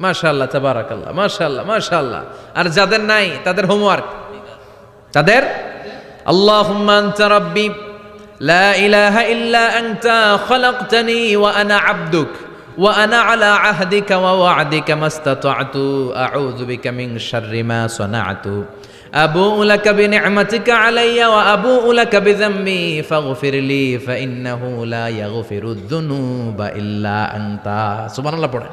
মাশাআল্লাহ তাবারাকাল্লাহ মাশাআল্লাহ মাশাআল্লাহ আর যাদের নাই তাদের হোমওয়ার্ক তাদের আল্লাহুম্মা আনতা রাব্বি লা ইলাহা ইল্লা আনতা খলাকতানি ওয়া আনা আবদুক ওয়া আনা আলা আহদিকা ওয়া ওয়া'দিকা মাস্তাতা'তু আউযু বিকা মিন শাররি মা সানা'তু أبوء لك بنعمتك علي وأبوء لك بذنبي فاغفر لي فإنه لا يغفر الذنوب إلا أنت سبحان الله পড়েন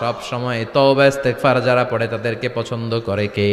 সব সময় তওবা ইস্তেগফার যারা পড়ে তাদেরকে পছন্দ করে কে?